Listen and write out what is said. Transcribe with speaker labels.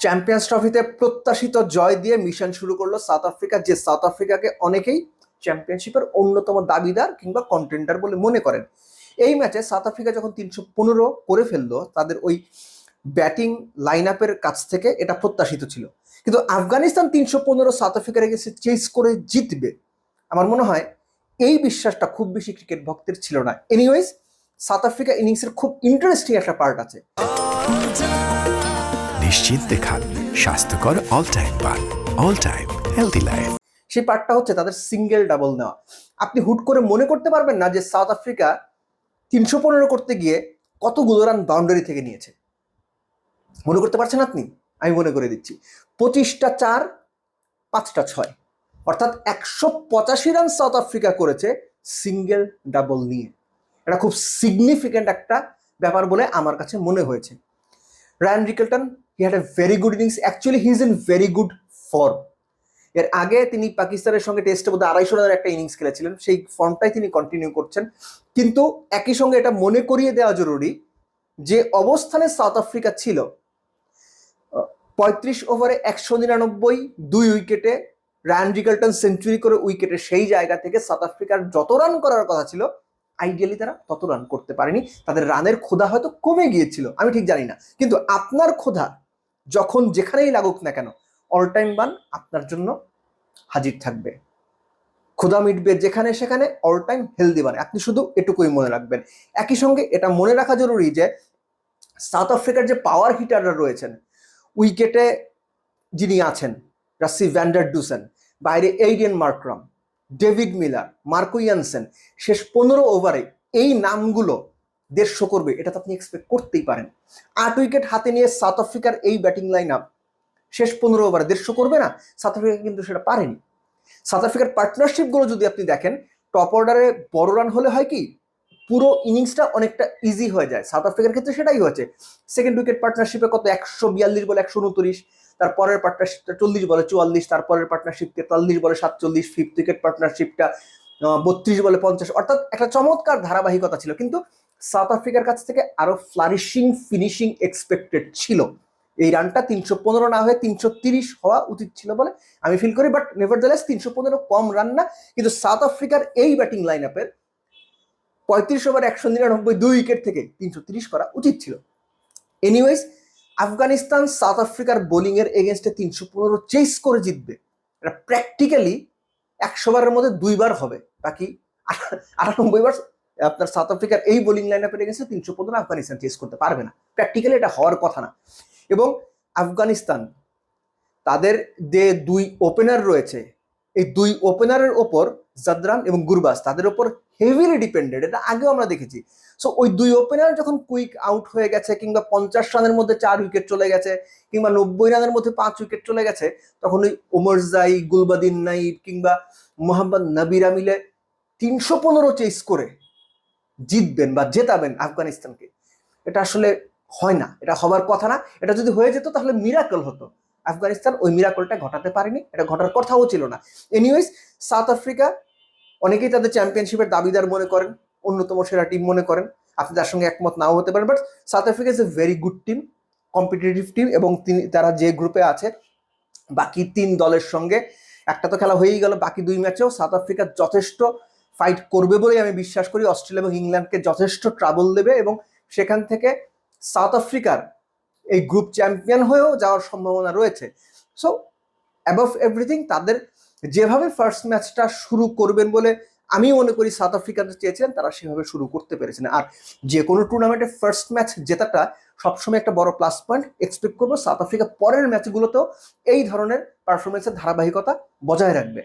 Speaker 1: Champions ট্রফিতে প্রত্যাশিত জয় দিয়ে মিশন শুরু করল সাউথ আফ্রিকা যে সাউথ আফ্রিকাকে অনেকেই চ্যাম্পিয়নশিপের অন্যতম দাবিদার কিংবা কন্টেন্ডার বলে মনে করেন। এই ম্যাচে সাউথ আফ্রিকা যখন তিনশো পনেরো করে ফেলল, তাদের ওই ব্যাটিং লাইন আপের কাছ থেকে এটা প্রত্যাশিত ছিল। কিন্তু আফগানিস্তান তিনশো পনেরো সাউথ আফ্রিকার গেছে চেস করে জিতবে, আমার মনে হয় এই বিশ্বাসটা খুব বেশি ক্রিকেট ভক্তের ছিল না। এনিওয়েজ সাউথ আফ্রিকা ইনিংসের খুব ইন্টারেস্টিং একটা পার্ট আছে।
Speaker 2: নিশ্চিন্তে খান স্বাস্থ্যকর অল টাইম পান। অল টাইম হেলদি লাইফ
Speaker 1: সেই পার্টটা হচ্ছে তাদের সিঙ্গেল ডাবল নেওয়া। আপনি হুট করে মনে করতে পারবেন না যে সাউথ আফ্রিকা তিনশো পনেরো করতে গিয়ে কতগুলো রান বাউন্ডারি থেকে নিয়েছে। মনে করতে পারছেন আপনি? আমি মনে করে দিচ্ছি। পঁচিশটা চার, পাঁচটা ছয়। অর্থাৎ একশো পঁচাশি রান সাউথ আফ্রিকা করেছে সিঙ্গেল ডাবল নিয়ে। এটা খুব সিগনিফিক্যান্ট একটা ব্যাপার বলে আমার কাছে মনে হয়েছে। Ryan Rickelton he had a very good innings actually he is in very good form এর আগে তিনি পাকিস্তানের সঙ্গে টেস্টে বোধহয় আড়াইশো রানের একটা ইনিংস খেলেছিলেন। সেই ফর্মটাই তিনি কন্টিনিউ করছেন। কিন্তু একই সঙ্গে এটা মনে করিয়ে দেওয়া জরুরি যে, অবস্থানে সাউথ আফ্রিকা ছিল পঁয়ত্রিশ ওভারে একশো নিরানব্বই, দুই উইকেটে রায়ান রিকেলটন সেঞ্চুরি করে উইকেটে সেই জায়গা থেকে সাউথ আফ্রিকার যত রান করার কথা ছিল আইডিয়ালি তারা তত রান করতে পারেনি। তাদের রানের ক্ষুধা হয়তো কমে গিয়েছিল, আমি ঠিক জানি না। কিন্তু আপনার ক্ষুধা যখন যেখানেই লাগুক না কেন অল টাইম বান আপনার জন্য হাজির থাকবে। ক্ষুধা মিটবে যেখানে সেখানে অল টাইম হেলদি বান আপনি শুধু এটুকুই মনে রাখবেন। একই সঙ্গে এটা মনে রাখা জরুরি যে সাউথ আফ্রিকার যে পাওয়ার হিটাররা রয়েছেন উইকেটে যিনি আছেন রাসি ভ্যান্ডার ডুসেন বাইরে Aiden Markram David Miller Marco Jansen শেষ পনেরো ওভারে এই নামগুলো দেড়শো করবে, এটা তো আপনি এক্সপেক্ট করতেই পারেন। আট উইকেট হাতে নিয়ে সাউথ আফ্রিকার এই ব্যাটিং লাইন আপ শেষ পনেরো ওভারে দেড়শো করবে না সাউথ আফ্রিকা কিন্তু সেটা পারেনি। সাউথ আফ্রিকার পার্টনারশিপগুলো যদি আপনি দেখেন টপ অর্ডারে বড় রান হলে হয় কি, পুরো ইনিংসটা অনেকটা ইজি হয়ে যায়। সাউথ আফ্রিকার ক্ষেত্রে সেটাই হয়েছে। সেকেন্ড উইকেট পার্টনারশিপে কত, একশো বিয়াল্লিশ বলে একশো উনত্রিশ, তারপরের পার্টনারশিপটা চল্লিশ বলে চুয়াল্লিশ, তারপরের পার্টনারশিপ তেতাল্লিশ বলে সাতচল্লিশ ফিফথ উইকেট পার্টনারশিপটা বত্রিশ বলে পঞ্চাশ। অর্থাৎ একটা চমৎকার ধারাবাহিকতা ছিল। কিন্তু সাউথ আফ্রিকার কাছ থেকে আরও ফ্লারিশিং ফিনিশিং এক্সপেক্টেড ছিল। এই রানটা তিনশো পনেরো না হয়ে তিনশো তিরিশ হওয়া উচিত ছিল বলে আমি ফিল করি বাট নেভার দ্য দ্যালেস তিনশো পনেরো কম রান না। কিন্তু সাউথ আফ্রিকার এই ব্যাটিং লাইন আপের পঁয়ত্রিশ ওভার একশো নিরানব্বই দুই উইকেট থেকে তিনশো তিরিশ করা উচিত ছিল। এনিওয়েজ আফগানিস্তান সাউথ আফ্রিকার বোলিং এর এগেনস্টে তিনশো পনেরো চেস করে জিতবে। এটা প্র্যাকটিক্যালি একশো বারের মধ্যে দুইবার হবে। বাকি আটানব্বই বার আপনার সাউথ আফ্রিকার এই বোলিং লাইন আপের এগেনস্টে তিনশো পনেরো আফগানিস্তান চেস করতে পারবে না। প্র্যাকটিক্যালি এটা হওয়ার কথা না। এবং আফগানিস্তান তাদের যে দুই ওপেনার রয়েছে, এই দুই ওপেনারের ওপর জাদরান এবং গুরবাস তাদের ওপর হেভিলি ডিপেন্ডেড এটা আগেও আমরা দেখেছি। সো ওই দুই ওপেনার যখন কুইক আউট হয়ে গেছে, কিংবা পঞ্চাশ রানের মধ্যে চার উইকেট চলে গেছে, কিংবা নব্বই রানের মধ্যে পাঁচ উইকেট চলে গেছে, তখন ওই ওমর জাই, গুলবাদিন নাইব কিংবা মোহাম্মদ নবিরা মিলে তিনশো পনেরো চেস করে জিতবেন বা জেতাবেন আফগানিস্তানকে। এটা আসলে হয় না, এটা হবার কথা না। এটা যদি হয়ে যেত তাহলে মিরাকল হতো। আফগানিস্তান ওই মিরাকলটা ঘটাতে পারেনি, এটা ঘটার কথাও ছিল না। এনিওয়েজ সাউথ আফ্রিকা অনেকেই তাদের চ্যাম্পিয়নশিপের দাবিদার মনে করেন, অন্যতম সেরা টিম মনে করেন। আপনি তার সঙ্গে একমত নাও হতে পারেন but South Africa is a very good team competitive team এবং তিনি, তারা যে গ্রুপে আছে, বাকি তিন দলের সঙ্গে একটা তো খেলা হয়েই গেল, বাকি দুই ম্যাচেও সাউথ আফ্রিকা যথেষ্ট ফাইট করবে বলেই আমি বিশ্বাস করি অস্ট্রেলিয়া এবং ইংল্যান্ডকে যথেষ্ট ট্রাবল দেবে এবং সেখান থেকে সাউথ আফ্রিকার এই গ্রুপ চ্যাম্পিয়ন হয়েও যাওয়ার সম্ভাবনা রয়েছে। সো অ্যাবভ এভরিথিং তাদের যেভাবে ফার্স্ট ম্যাচটা শুরু করবেন বলে আমি মনে করি সাউথ আফ্রিকাতে চেয়েছিলেন, তারা সেভাবে শুরু করতে পেরেছেন আর যে কোনো টুর্নামেন্টে ফার্স্ট ম্যাচ জেতাটা সবসময় একটা বড় প্লাস পয়েন্ট এক্সপেক্ট করব সাউথ আফ্রিকা পরের ম্যাচগুলোতেও এই ধরনের পারফরমেন্সের ধারাবাহিকতা বজায় রাখবে।